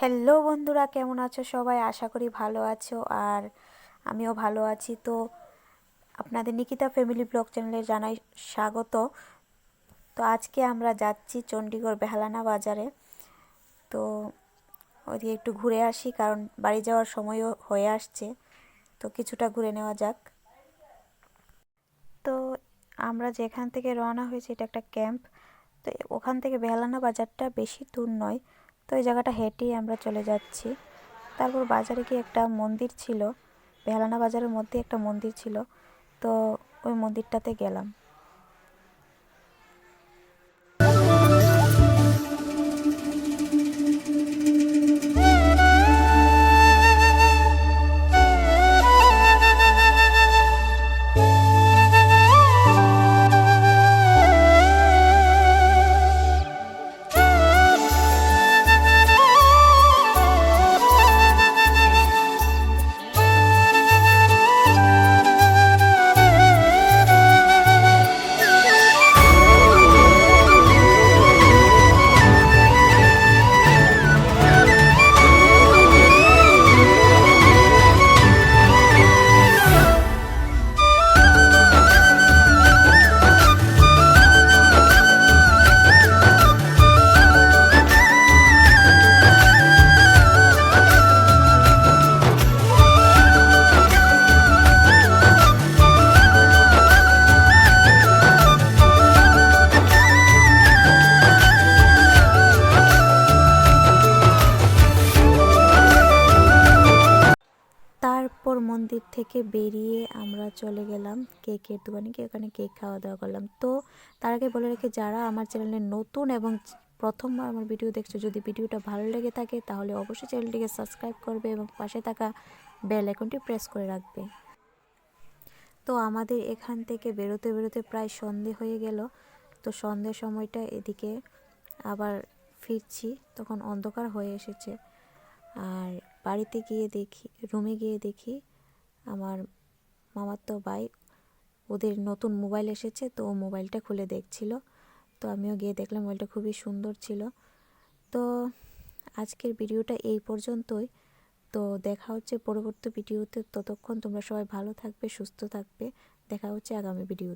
Hello বন্ধুরা, কেমন আছো সবাই? আশা করি ভালো আছো। আর আমিও ভালো আছি। তো আপনাদের নিকিতা ফ্যামিলি ব্লগ চ্যানেলে জানাই স্বাগত। তো আজকে আমরা যাচ্ছি চণ্ডীগড় বেহালানা বাজারে। তো ওদিকে একটু ঘুরে আসি, কারণ বাড়ি যাওয়ার সময়ও হয়ে আসছে। তো কিছুটা ঘুরে নেওয়া যাক। তো আমরা যেখান থেকে রওনা হয়েছি, এটা একটা ক্যাম্প। তো ওখান থেকে বেহালানা বাজারটা বেশি দূর নয়। তো এই জায়গাটা হেঁটেই আমরা চলে যাচ্ছি। তারপর বাজারে গিয়ে একটা মন্দির ছিল, বেহালানা বাজারের মধ্যে একটা মন্দির ছিল, তো ওই মন্দিরটাতে গেলাম। তারপর মন্দির থেকে বেরিয়ে আমরা চলে গেলাম কেকের দোকানে, গিয়ে ওখানে কেক খাওয়া দাওয়া করলাম। তো তার আগে বলে রেখে, যারা আমার চ্যানেলে নতুন এবং প্রথমবার আমার ভিডিও দেখছ, যদি ভিডিওটা ভালো লেগে থাকে, তাহলে অবশ্যই চ্যানেলটিকে সাবস্ক্রাইব করবে এবং পাশে থাকা বেল আইকনটি প্রেস করে রাখবে। তো আমাদের এখান থেকে বেরোতে বেরোতে প্রায় সন্ধে হয়ে গেল। তো সন্ধ্যের সময়টা এদিকে আবার ফিরছি, তখন অন্ধকার হয়ে এসেছে। আর বাড়িতে গিয়ে দেখি রুমে গিয়ে দেখি আমার মামার তো ভাই, ওদের নতুন মোবাইল এসেছে তো ও মোবাইলটা খুলে দেখছিল। তো আমিও গিয়ে দেখলাম মোবাইলটা খুবই সুন্দর ছিল। তো আজকের ভিডিওটা এই পর্যন্তই। তো দেখা হচ্ছে পরবর্তী ভিডিওতে। ততক্ষণ তোমরা সবাই ভালো থাকবে, সুস্থ থাকবে। দেখা হচ্ছে আগামী ভিডিও